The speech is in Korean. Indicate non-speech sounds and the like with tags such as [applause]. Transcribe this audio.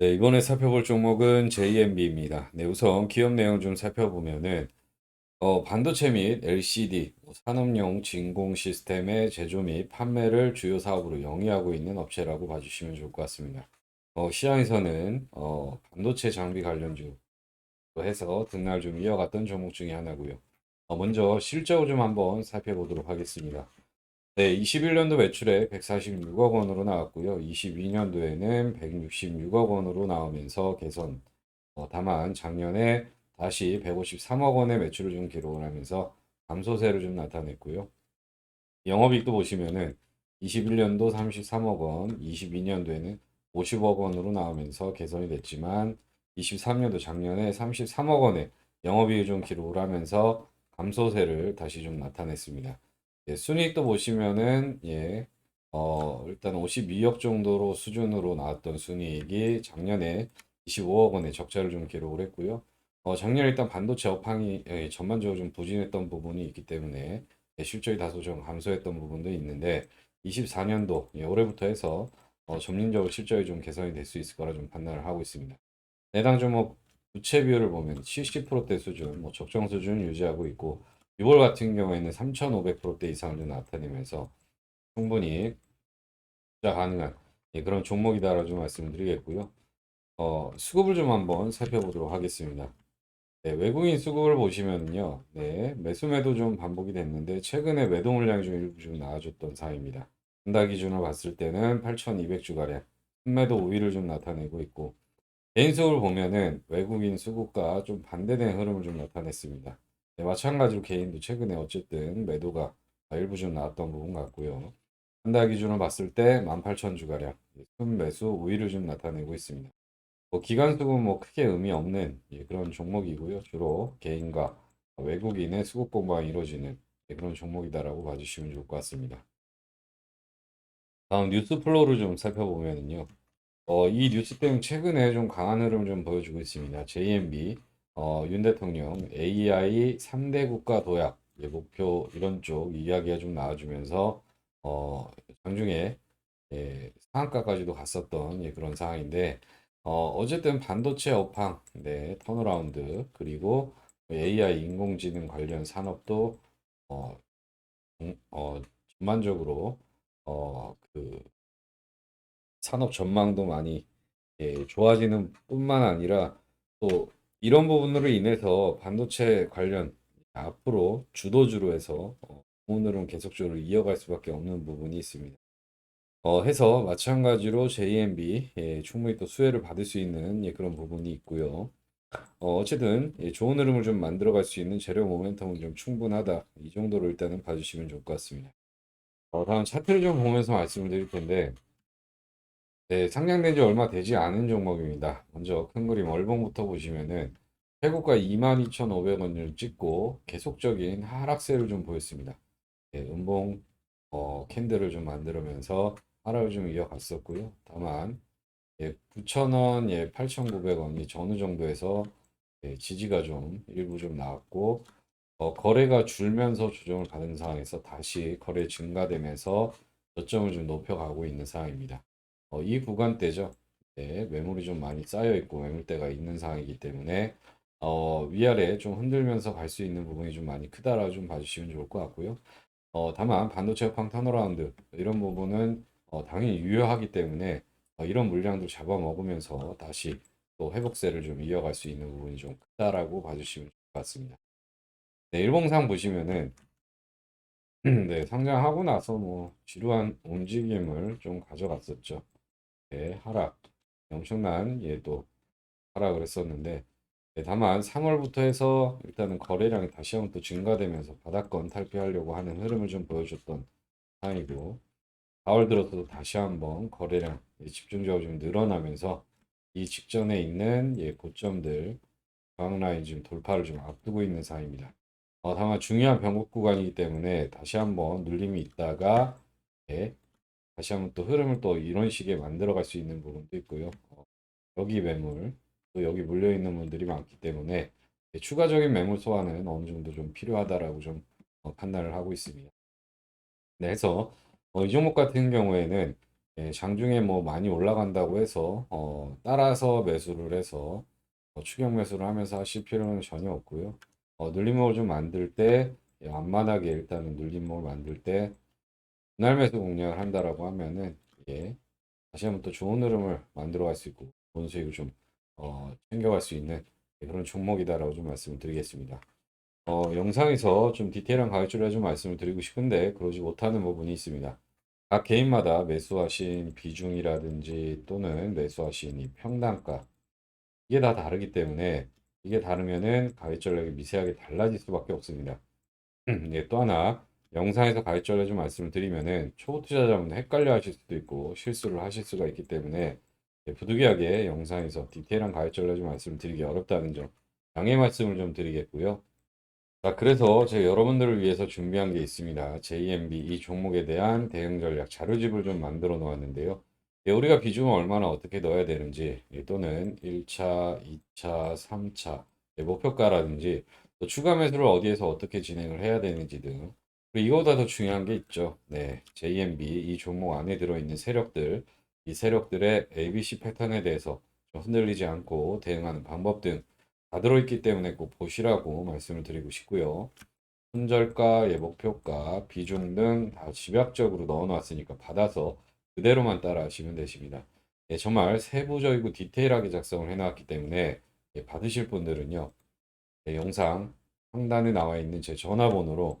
네, 이번에 살펴볼 종목은 JMB입니다. 네, 우선 기업 내용 좀 살펴보면은 어, 반도체 및 LCD, 뭐 산업용 진공 시스템의 제조 및 판매를 주요 사업으로 영위하고 있는 업체라고 봐주시면 좋을 것 같습니다. 어, 시장에서는 어, 반도체 장비 관련주 해서 등락을 좀 이어갔던 종목 중에 하나고요. 어, 먼저 실적을 좀 한번 살펴보도록 하겠습니다. 네, 21년도 매출액 146억 원으로 나왔고요. 22년도에는 166억 원으로 나오면서 개선. 어, 다만 작년에 다시 153억 원의 매출을 좀 기록을 하면서 감소세를 좀 나타냈고요. 영업이익도 보시면은 21년도 33억 원, 22년도에는 50억 원으로 나오면서 개선이 됐지만 23년도 작년에 33억 원의 영업이익을 좀 기록을 하면서 감소세를 다시 좀 나타냈습니다. 예, 순이익도 보시면은 예, 어, 일단 52억 정도로 수준으로 나왔던 순이익이 작년에 25억 원의 적자를 좀 기록을 했고요. 어, 작년 일단 반도체 업황이 예, 전반적으로 좀 부진했던 부분이 있기 때문에 예, 실적이 다소 좀 감소했던 부분도 있는데 24년도 예, 올해부터 해서 어, 점진적으로 실적이 좀 개선이 될 수 있을 거라 좀 판단을 하고 있습니다. 내당 종목 부채 비율을 보면 70%대 수준, 뭐 적정 수준 유지하고 있고 6월 같은 경우에는 3,500%대 이상을 좀 나타내면서 충분히 투자 가능한 예, 그런 종목이다라고 좀 말씀드리겠고요. 어, 수급을 좀 한번 살펴보도록 하겠습니다. 네, 외국인 수급을 보시면요. 네, 매수 매도 좀 반복이 됐는데 최근에 매도 물량이 좀 일부 좀 나아졌던 사이입니다. 분다 기준으로 봤을 때는 8,200주가량 순매도 우위를 좀 나타내고 있고 개인 수급을 보면은 외국인 수급과 좀 반대된 흐름을 좀 나타냈습니다. 네, 마찬가지로 개인도 최근에 어쨌든 매도가 일부 좀 나왔던 부분 같고요. 한 달 기준으로 봤을 때 18,000주가량 순매수 우위를 좀 나타내고 있습니다. 뭐 기관 수급은 뭐 크게 의미 없는 예, 그런 종목이고요. 주로 개인과 외국인의 수급 공방이 이루어지는 예, 그런 종목이다라고 봐주시면 좋을 것 같습니다. 다음 뉴스 플로우를 좀 살펴보면요. 어, 이 뉴스 때문에 최근에 좀 강한 흐름을 좀 보여주고 있습니다. JMB, 어, 윤 대통령 AI 3대 국가 도약 예, 목표 이런 쪽 이야기가 좀 나와주면서 어, 장중에 예, 상한가까지도 갔었던 예, 그런 상황인데 어, 어쨌든 반도체 업황, 네, 턴어라운드, 그리고 AI 인공지능 관련 산업도 어, 음, 어, 전반적으로 어, 그 산업 전망도 많이 예, 좋아지는 뿐만 아니라 또 이런 부분으로 인해서 반도체 관련 앞으로 주도주로 해서 어, 오늘은 계속적으로 이어갈 수밖에 없는 부분이 있습니다. 어, 해서 마찬가지로 JMB 예, 충분히 또 수혜를 받을 수 있는 예, 그런 부분이 있고요. 어, 어쨌든 예, 좋은 흐름을 좀 만들어갈 수 있는 재료 모멘텀은 좀 충분하다. 이 정도로 일단은 봐주시면 좋을 것 같습니다. 어, 다음 차트를 좀 보면서 말씀을 드릴 텐데 네, 상장된 지 얼마 되지 않은 종목입니다. 먼저 큰 그림 월봉부터 보시면은 최고가 22,500원을 찍고 계속적인 하락세를 좀 보였습니다. 예, 음봉 어, 캔들을 좀 만들면서 하락을 좀 이어갔었고요. 다만 예, 9,000원, 예, 8,900원이 어느 정도에서 예, 지지가 좀 일부 좀 나왔고 어, 거래가 줄면서 조정을 받은 상황에서 다시 거래 증가되면서 저점을 좀 높여가고 있는 상황입니다. 어, 이 구간대죠. 네, 매물이 좀 많이 쌓여 있고 매물대가 있는 상황이기 때문에 어, 위아래 좀 흔들면서 갈 수 있는 부분이 좀 많이 크다라고 좀 봐주시면 좋을 것 같고요. 어, 다만 반도체 업황 턴어라운드 이런 부분은 어, 당연히 유효하기 때문에 어, 이런 물량도 잡아먹으면서 다시 또 회복세를 좀 이어갈 수 있는 부분이 좀 크다라고 봐주시면 좋을 것 같습니다. 네, 일봉상 보시면은 [clears throat] 네, 상장하고 나서 뭐 지루한 움직임을 좀 가져갔었죠. 네, 하락 엄청난 얘도 하락을 했었는데 네, 다만 3월부터 해서 일단은 거래량이 다시 한번 또 증가되면서 바닥권 탈피하려고 하는 흐름을 좀 보여줬던 상황이고 4월 들어서도 다시 한번 거래량 예, 집중적으로 좀 늘어나면서 이 직전에 있는 예, 고점들 저항 라인 지금 돌파를 좀 앞두고 있는 상황입니다. 어, 다만 중요한 변곡 구간이기 때문에 다시 한번 눌림이 있다가 예, 다시 한번 또 흐름을 또 이런 식의 만들어 갈 수 있는 부분도 있고요. 어, 여기 매물 또 여기 물려 있는 분들이 많기 때문에 예, 추가적인 매물 소화는 어느 정도 좀 필요하다라고 좀 어, 판단을 하고 있습니다. 네, 해서 어, 이 종목 같은 경우에는 예, 장중에 뭐 많이 올라간다고 해서 어, 따라서 매수를 해서 어, 추격 매수를 하면서 하실 필요는 전혀 없고요. 어, 눌림목을 좀 만들 때 예, 앞마당에 일단은 눌림목을 만들 때 분할 매수 공략을 한다라고 하면은 예, 다시 한번 또 좋은 흐름을 만들어 갈 수 있고 좋은 수익을 좀 어, 챙겨갈 수 있는 예, 그런 종목이다라고 좀 말씀을 드리겠습니다. 어, 영상에서 좀 디테일한 가격줄을 좀 말씀을 드리고 싶은데 그러지 못하는 부분이 있습니다. 각 개인마다 매수하신 비중이라든지 또는 매수하신 이 평단가 이게 다 다르기 때문에 이게 다르면은 가격 전략이 미세하게 달라질 수밖에 없습니다. [clears throat] 예, 또 하나 영상에서 전략 좀 말씀을 드리면은 초보 투자자분들 헷갈려 하실 수도 있고 실수를 하실 수가 있기 때문에 예, 부득이하게 영상에서 디테일한 전략 좀 말씀을 드리기 어렵다는 점 양해 말씀을 좀 드리겠고요. 자, 그래서 제가 여러분들을 위해서 준비한 게 있습니다. JMB 이 종목에 대한 대응 전략 자료집을 좀 만들어 놓았는데요. 예, 우리가 비중을 얼마나 어떻게 넣어야 되는지 예, 또는 1차, 2차, 3차 예, 목표가라든지 또 추가 매수를 어디에서 어떻게 진행을 해야 되는지 등 이거보다 더 중요한 게 있죠. 네, JMB 이 종목 안에 들어있는 세력들 이 세력들의 ABC 패턴에 대해서 좀 흔들리지 않고 대응하는 방법 등 다 들어있기 때문에 꼭 보시라고 말씀을 드리고 싶고요. 손절가, 예목표가, 비중 등 다 집약적으로 넣어놨으니까 받아서 그대로만 따라 하시면 되십니다. 예, 정말 세부적이고 디테일하게 작성을 해놨기 때문에 예, 받으실 분들은요. 예, 영상 상단에 나와 있는 제 전화번호로